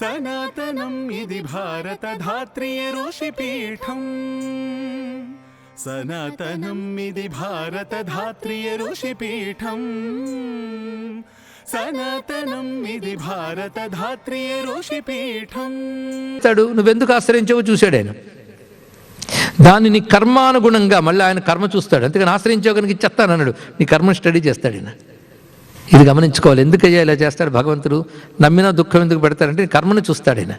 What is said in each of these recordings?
సనాతనం ఇది భారత ధాత్రియ ఋషిపీఠం. సనాతనం ఇది భారత ధాత్రియ ఋషిపీఠం. సనాతనం ఇది భారత ధాత్రియ ఋషిపీఠం. తడు నువ్వెందుకు ఆశ్రయించవు చూశాడు ఆయన. దానిని నీ కర్మానుగుణంగా మళ్ళీ ఆయన కర్మ చూస్తాడు. అందుకని ఆశ్రయించావు కనుక ఇచ్చేస్తాను అన్నాడు నీ కర్మను స్టడీ చేస్తాడు ఆయన ఇది గమనించుకోవాలి. ఎందుకయ్యా ఇలా చేస్తాడు భగవంతుడు? నమ్మినా దుఃఖం ఎందుకు పెడతారంటే ఈ కర్మను చూస్తాడు ఆయన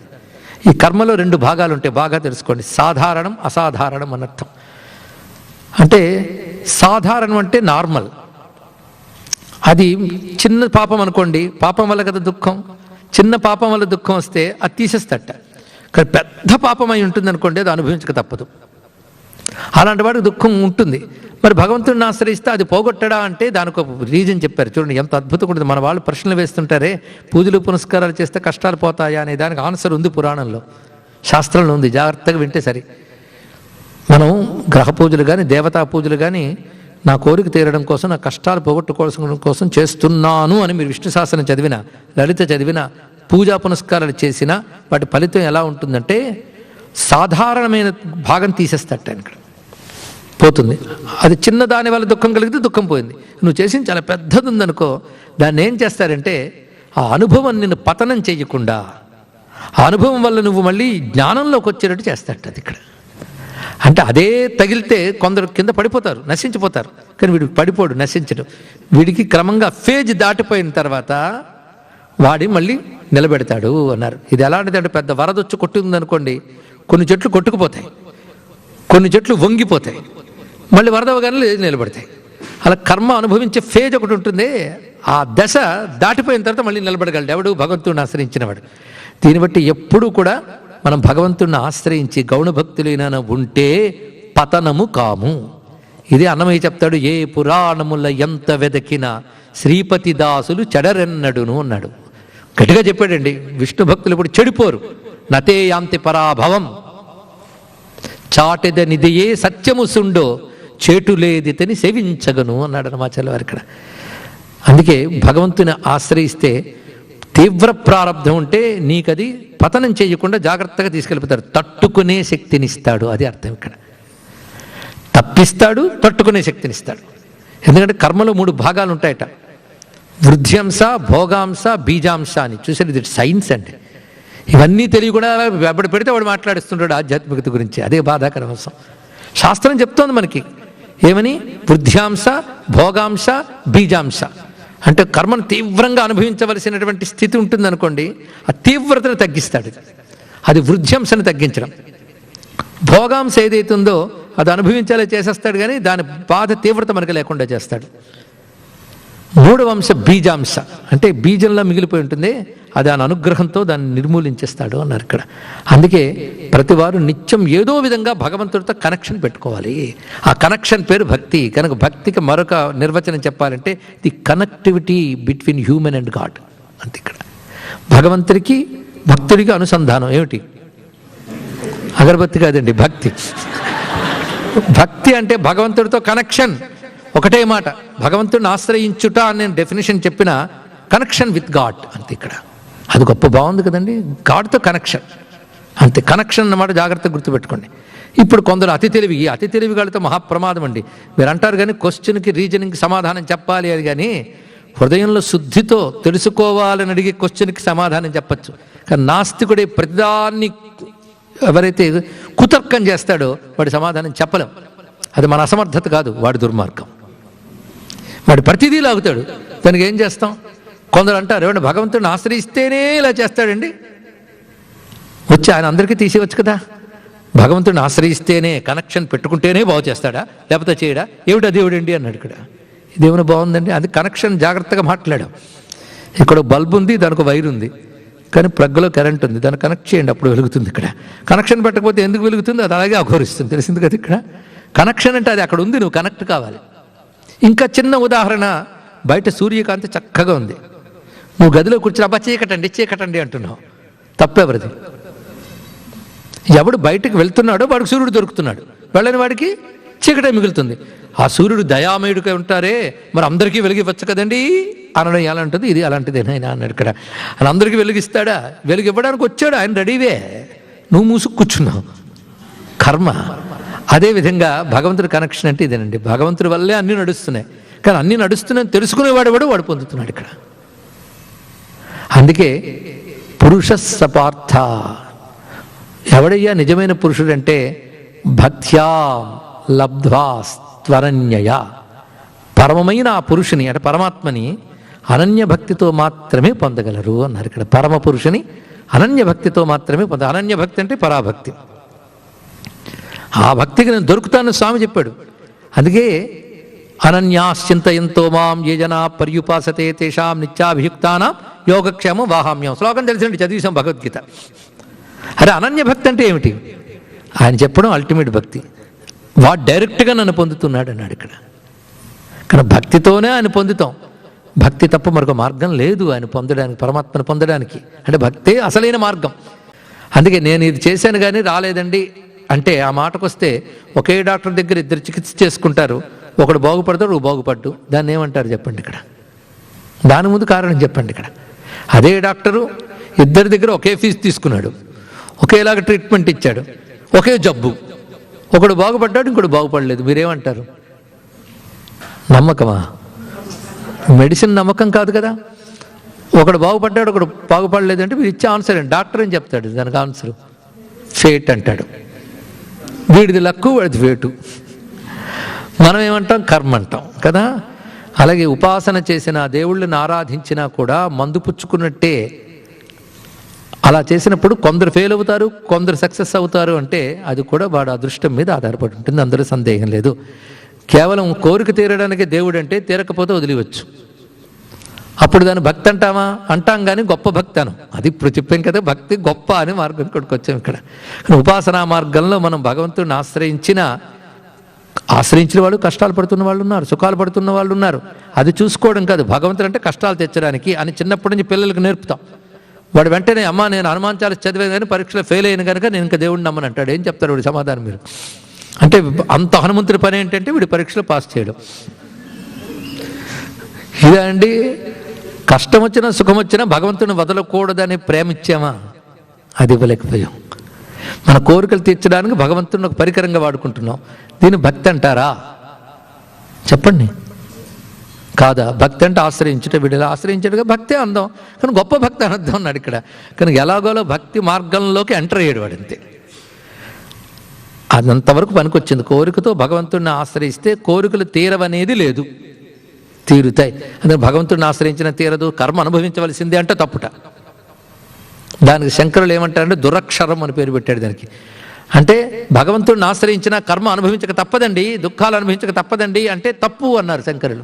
ఈ కర్మలో రెండు భాగాలు ఉంటాయి. బాగా తెలుసుకోండి. సాధారణం అసాధారణం అనర్థం అంటే సాధారణం అంటే నార్మల్. అది చిన్న పాపం అనుకోండి పాపం వల్ల కదా దుఃఖం? చిన్న పాపం వల్ల దుఃఖం వస్తే అది తీసేస్తట పెద్ద పాపం అయి ఉంటుంది అనుకోండి అది అనుభవించక తప్పదు. అలాంటి వాడికి దుఃఖం ఉంటుంది. మరి భగవంతుడిని ఆశ్రయిస్తే అది పోగొట్టడా అంటే దానికి ఒక రీజన్ చెప్పారు. చూడండి ఎంత అద్భుతంగా ఉంటుంది. మన వాళ్ళు ప్రశ్నలు వేస్తుంటారే పూజలు పునస్కారాలు చేస్తే కష్టాలు పోతాయా అనే దానికి ఆన్సర్ ఉంది పురాణంలో. శాస్త్రంలో ఉంది. జాగ్రత్తగా వింటే సరే. మనం గ్రహ పూజలు కానీ దేవతా పూజలు కానీ నా కోరిక తీరడం కోసం నా కష్టాలు పోగొట్టుకోవడం కోసం చేస్తున్నాను అని మీరు విష్ణు శాస్త్రం చదివిన లలిత చదివిన పూజా పునస్కారాలు చేసిన వాటి ఫలితం ఎలా ఉంటుందంటే సాధారణమైన భాగం తీసేస్తట ఇక్కడ. పోతుంది. అది చిన్న దాని వల్ల దుఃఖం కలిగితే దుఃఖం పోయింది. నువ్వు చేసింది చాలా పెద్దది ఉందనుకో దాన్ని ఏం చేస్తారంటే ఆ అనుభవం నిన్ను పతనం చేయకుండా ఆ అనుభవం వల్ల నువ్వు మళ్ళీ జ్ఞానంలోకి వచ్చేటట్టు చేస్తాట అది ఇక్కడ. అంటే అదే తగిలితే కొందరు కింద పడిపోతారు నశించిపోతారు. కానీ వీడికి పడిపోడు నశించడు. వీడికి క్రమంగా ఫేజ్ దాటిపోయిన తర్వాత వాడి మళ్ళీ నిలబెడతాడు అన్నారు. ఇది ఎలాంటిది అంటే పెద్ద వరదొచ్చి కొట్టింది అనుకోండి కొన్ని చెట్లు కొట్టుకుపోతాయి. కొన్ని చెట్లు వంగిపోతాయి. మళ్ళీ వరద అవగానే నిలబడతాయి. అలా కర్మ అనుభవించే ఫేజ్ ఒకటి ఉంటుంది. ఆ దశ దాటిపోయిన తర్వాత మళ్ళీ నిలబడగలడు. ఎవడు? భగవంతుడిని ఆశ్రయించినవాడు. దీన్ని బట్టి ఎప్పుడూ కూడా మనం భగవంతుడిని ఆశ్రయించి గౌణ భక్తులైనా ఉంటే పతనము కాము. ఇది అన్నమయ్య చెప్తాడు ఏ పురాణముల ఎంత వెదకినా శ్రీపతి దాసులు చెడరెన్నడును అన్నాడు. గట్టిగా చెప్పాడండి. విష్ణు భక్తులు ఇప్పుడు చెడిపోరు. నతే యాంతి పరాభవం. చాటెద నిధియే సత్యము సుండో. చేటులేదితని సేవించగను అన్నాడు అన్నమాచార్య వారు ఇక్కడ. అందుకే భగవంతుని ఆశ్రయిస్తే తీవ్ర ప్రారంధం ఉంటే నీకది పతనం చేయకుండా జాగ్రత్తగా తీసుకెళ్ళిపోతాడు. తట్టుకునే శక్తినిస్తాడు. అది అర్థం ఇక్కడ. తప్పిస్తాడు తట్టుకునే శక్తినిస్తాడు. ఎందుకంటే కర్మలో మూడు భాగాలు ఉంటాయట. వృద్ధ్యాంశ భోగాంశ బీజాంశ అని. చూసారు ఇది సైన్స్ అండి ఇవన్నీ తెలియకుండా వెంబడి పెడితే వాడు మాట్లాడిస్తుంటాడు ఆధ్యాత్మికత గురించి. అదే బాధాకర అంశం. శాస్త్రం చెప్తోంది మనకి. ఏమని? వృద్ధ్యాంశ భోగాంశ బీజాంశ. అంటే కర్మను తీవ్రంగా అనుభవించవలసినటువంటి స్థితి ఉంటుందనుకోండి ఆ తీవ్రతను తగ్గిస్తాడు. అది వృద్ధ్యాంశను తగ్గించడం. భోగాంశ ఏదైతుందో అది అనుభవించేలా చేసేస్తాడు కానీ దాని బాధ తీవ్రత మనకు లేకుండా చేస్తాడు. మూడవ అంశ బీజాంశ. అంటే బీజంలో మిగిలిపోయి ఉంటుంది. అది దాని అనుగ్రహంతో దాన్ని నిర్మూలించేస్తాడు అన్నారు ఇక్కడ. అందుకే ప్రతివారు నిత్యం ఏదో విధంగా భగవంతుడితో కనెక్షన్ పెట్టుకోవాలి. ఆ కనెక్షన్ పేరు భక్తి. కనుక భక్తికి మరొక నిర్వచనం చెప్పాలంటే the connectivity between human and God అంతే ఇక్కడ. భగవంతుడికి భక్తుడికి అనుసంధానం ఏమిటి? అగరబత్తి కాదండి భక్తి. భక్తి అంటే భగవంతుడితో కనెక్షన్ ఒకటే మాట. భగవంతుడిని ఆశ్రయించుట అని నేను డెఫినేషన్ చెప్పిన కనెక్షన్ విత్ గాడ్ అంతే ఇక్కడ. అది గొప్ప బాగుంది కదండి. గాడ్తో కనెక్షన్ అంతే కనెక్షన్ అన్నమాట జాగ్రత్తగా గుర్తుపెట్టుకోండి. ఇప్పుడు కొందరు అతి తెలివి ఈ అతి తెలివి వాళ్ళతో మహాప్రమాదం అండి. మీరు అంటారు కానీ క్వశ్చన్కి రీజనింగ్కి సమాధానం చెప్పాలి అది కానీ హృదయంలో శుద్ధితో తెలుసుకోవాలని అడిగే క్వశ్చన్కి సమాధానం చెప్పచ్చు. కానీ నాస్తికుడే ప్రతిదాన్ని ఎవరైతే కుతర్కం చేస్తాడో వాడి సమాధానం చెప్పలేం. అది మన అసమర్థత కాదు వాడి దుర్మార్గం. వాడు ప్రతిదీ లాగుతాడు. దానికి ఏం చేస్తాం? కొందరు అంటారు ఏమంటే భగవంతుడిని ఆశ్రయిస్తేనే ఇలా చేస్తాడండి? వచ్చి ఆయన అందరికీ తీసేవచ్చు కదా. భగవంతుడిని ఆశ్రయిస్తేనే కనెక్షన్ పెట్టుకుంటేనే బాగు చేస్తాడా? లేకపోతే చేయడా? ఏమిటా దేవుడండి? అన్నాడు ఇక్కడ. దేవుని బాగుందండి? అది కనెక్షన్ జాగ్రత్తగా మాట్లాడాం. ఇక్కడ బల్బ్ ఉంది దానికి వైర్ ఉంది. కానీ ప్లగ్లో కరెంట్ ఉంది దాన్ని కనెక్ట్ చేయండి అప్పుడు వెలుగుతుంది ఇక్కడ. కనెక్షన్ పెట్టకపోతే ఎందుకు వెలుగుతుంది? అది అలాగే అఘోరిస్తుంది తెలిసింది కదా ఇక్కడ. కనెక్షన్ అంటే అది అక్కడ ఉంది నువ్వు కనెక్ట్ కావాలి. ఇంకా చిన్న ఉదాహరణ బయట సూర్యకాంతి చక్కగా ఉంది. నువ్వు గదిలో కూర్చుని అబ్బా చీకటండి చీకటండి అంటున్నావు. తప్పెవరిది? ఎవడు బయటకు వెళ్తున్నాడో వాడికి సూర్యుడు దొరుకుతున్నాడు. వెళ్ళని వాడికి చీకటే మిగులుతుంది. ఆ సూర్యుడు దయామయుడికి ఉంటారే మరి అందరికీ వెలిగివచ్చు కదండి? అనడం ఎలా ఉంటుంది ఇది అలాంటిదే అన్నాడు ఇక్కడ. అని అందరికీ వెలిగిస్తాడా? వెలుగు ఇవ్వడానికి వచ్చాడు ఆయన రెడీవే. నువ్వు మూసుకు కూర్చున్నావు. కర్మ. అదేవిధంగా భగవంతుడి కనెక్షన్ అంటే ఇదేనండి. భగవంతుడి వల్లే అన్నీ నడుస్తున్నాయి. కానీ అన్నీ నడుస్తున్నాయని తెలుసుకునేవాడు వాడు వాడు పొందుతున్నాడు ఇక్కడ. అందుకే పురుష సపార్థ ఎవడయ్యా నిజమైన పురుషుడంటే? భక్త్యా లబ్ధ్వా త్వరణ్యయ పరమమైన ఆ పురుషుని అంటే పరమాత్మని అనన్య భక్తితో మాత్రమే పొందగలరు అన్నారు ఇక్కడ. పరమ పురుషుని అనన్య భక్తితో మాత్రమే పొంద అనన్య భక్తి అంటే పరాభక్తి. ఆ భక్తికి నేను దొరుకుతానని స్వామి చెప్పాడు. అందుకే అనన్యాశ్చింతయంతో మాం ఏ జనా పర్యుపాసతే తేషాం నిత్యాభియుక్తానం యోగక్షేమం వాహామ్యం శ్లోకం తెలిసిండి చదివేశాం భగవద్గీత। అరే అనన్య భక్తి అంటే ఏమిటి? ఆయన చెప్పడం అల్టిమేట్ భక్తి। వాడు డైరెక్ట్గా నన్ను పొందుతున్నాడు అన్నాడు ఇక్కడ। కానీ భక్తితోనే ఆయన పొందుతాం। భక్తి తప్ప మరొక మార్గం లేదు ఆయన పొందడానికి పరమాత్మను పొందడానికి। అంటే భక్తే అసలైన మార్గం। అందుకే నేను ఇది చేశాను కానీ రాలేదండి। అంటే ఆ మాటకు వస్తే ఒకే డాక్టర్ దగ్గర ఇద్దరు చికిత్స చేసుకుంటారు। ఒకడు బాగుపడతాడు ఒక బాగుపడ్డు. దాన్ని ఏమంటారు చెప్పండి ఇక్కడ? దాని ముందు కారణం చెప్పండి ఇక్కడ. అదే డాక్టరు ఇద్దరి దగ్గర ఒకే ఫీజు తీసుకున్నాడు. ఒకేలాగా ట్రీట్మెంట్ ఇచ్చాడు. ఒకే జబ్బు. ఒకడు బాగుపడ్డాడు ఇంకోటి బాగుపడలేదు. మీరేమంటారు? నమ్మకమా? మెడిసిన్ నమ్మకం కాదు కదా? ఒకడు బాగుపడ్డాడు ఒకడు బాగుపడలేదు అంటే మీరు ఇచ్చే ఆన్సర్ ఏంటి? డాక్టర్ అని చెప్తాడు దానికి ఆన్సర్. ఫేట్ అంటాడు. వీడిది లక్కు వాడిది వేటు మనం ఏమంటాం? కర్మ అంటాం కదా? అలాగే ఉపాసన చేసిన దేవుళ్ళని ఆరాధించినా కూడా మందు పుచ్చుకున్నట్టే అలా చేసినప్పుడు కొందరు ఫెయిల్ అవుతారు కొందరు సక్సెస్ అవుతారు అంటే అది కూడా వాడు అదృష్టం మీద ఆధారపడి ఉంటుంది అందులో సందేహం లేదు. కేవలం కోరిక తీరడానికి దేవుడు అంటే తీరకపోతే వదిలివచ్చు అప్పుడు దాన్ని భక్తి అంటామా? అంటాం కానీ గొప్ప భక్తి అను. అది ఇప్పుడు చెప్పాం కదా భక్తి గొప్ప అని మార్గం ఇక్కడికి వచ్చాం ఇక్కడ. ఉపాసనా మార్గంలో మనం భగవంతుడిని ఆశ్రయించిన ఆశ్రయించిన వాళ్ళు కష్టాలు పడుతున్న వాళ్ళు ఉన్నారు సుఖాలు పడుతున్న వాళ్ళు ఉన్నారు. అది చూసుకోవడం కాదు. భగవంతుడు అంటే కష్టాలు తెచ్చడానికి అని చిన్నప్పటి నుంచి పిల్లలకు నేర్పుతాం. వాడు వెంటనే అమ్మా నేను హనుమాన్ హనుమాన్చాలు చదివాను కానీ పరీక్షలో ఫెయిల్ అయిన కనుక నేను ఇంకా దేవుడిని నమ్మని అంటాడు. ఏం చెప్తారు వీడు సమాధానం మీరు? అంటే అంత హనుమంతుడి పని ఏంటంటే వీడు పరీక్షలో పాస్ చేయడం. ఇదే అండి కష్టం వచ్చినా సుఖం వచ్చినా భగవంతుని వదలకూడదని ప్రేమిచ్చామా అది ఇవ్వలేకపోయాం. మన కోరికలు తీర్చడానికి భగవంతుని ఒక పరికరంగా వాడుకుంటున్నాం. దీన్ని భక్తి అంటారా? చెప్పండి. కాదా? భక్తి అంటే ఆశ్రయించుట వీడిలా ఆశ్రయించడుగా భక్తి అందం. కానీ గొప్ప భక్తి అనర్థం అన్నాడు ఇక్కడ. కానీ ఎలాగోలో భక్తి మార్గంలోకి ఎంటర్ అయ్యాడు వాడు అంతే. అదంతవరకు పనికొచ్చింది. కోరికతో భగవంతుడిని ఆశ్రయిస్తే కోరికలు తీరవనేది లేదు. తీరుతాయి. అందుకే భగవంతుడిని ఆశ్రయించిన తీరదు. కర్మ అనుభవించవలసిందే అంటే తప్పుట. దానికి శంకరులు ఏమంటారంటే దురక్షరం అని పేరు పెట్టాడు దానికి. అంటే భగవంతుడిని ఆశ్రయించిన కర్మ అనుభవించక తప్పదండి దుఃఖాలు అనుభవించక తప్పదండి అంటే తప్పు అన్నారు శంకరులు.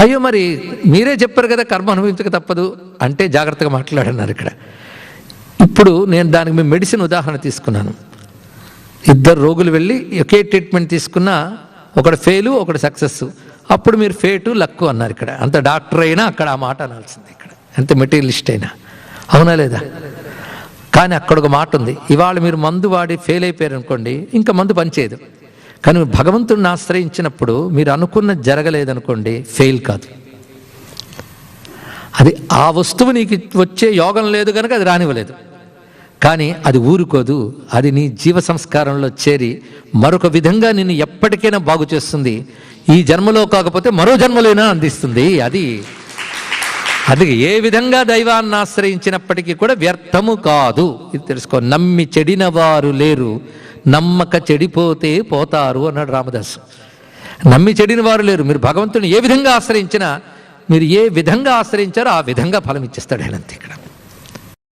అయ్యో మరి మీరే చెప్పారు కదా కర్మ అనుభవించక తప్పదు అంటే జాగ్రత్తగా మాట్లాడన్నారు ఇక్కడ. ఇప్పుడు నేను దానికి మీ మెడిసిన్ ఉదాహరణ తీసుకున్నాను. ఇద్దరు రోగులు వెళ్ళి ఒకే ట్రీట్మెంట్ తీసుకున్నా ఒకడు ఫెయిలు ఒకడు సక్సెస్ అప్పుడు మీరు ఫేటు లక్కు అన్నారు ఇక్కడ. అంత డాక్టర్ అయినా అక్కడ ఆ మాట అనాల్సింది ఇక్కడ. ఎంత మెటీరియలిస్ట్ అయినా. అవునా లేదా? కానీ అక్కడ ఒక మాట ఉంది. ఇవాళ మీరు మందు వాడి ఫెయిల్ అయిపోయారు అనుకోండి ఇంకా మందు పనిచేయదు. కానీ భగవంతుడిని ఆశ్రయించినప్పుడు మీరు అనుకున్న జరగలేదనుకోండి ఫెయిల్ కాదు. అది ఆ వస్తువు నీకు వచ్చే యోగం లేదు కనుక అది రానివ్వలేదు. కానీ అది ఊరుకోదు అది నీ జీవ సంస్కారంలో చేరి మరొక విధంగా నిన్ను ఎప్పటికైనా బాగు చేస్తుంది. ఈ జన్మలో కాకపోతే మరో జన్మలోనే అందిస్తుంది. అది అది ఏ విధంగా దైవాన్ని ఆశ్రయించినప్పటికీ కూడా వ్యర్థము కాదు. ఇది తెలుసుకో నమ్మి చెడిన వారు లేరు నమ్మక చెడిపోతే పోతారు అన్నాడు రామదాసు. నమ్మి చెడిన వారు లేరు మీరు భగవంతుని ఏ విధంగా ఆశ్రయించినా మీరు ఏ విధంగా ఆశ్రయించారో ఆ విధంగా ఫలం ఇచ్చేస్తాడు ఆయన అంతే ఇక్కడ.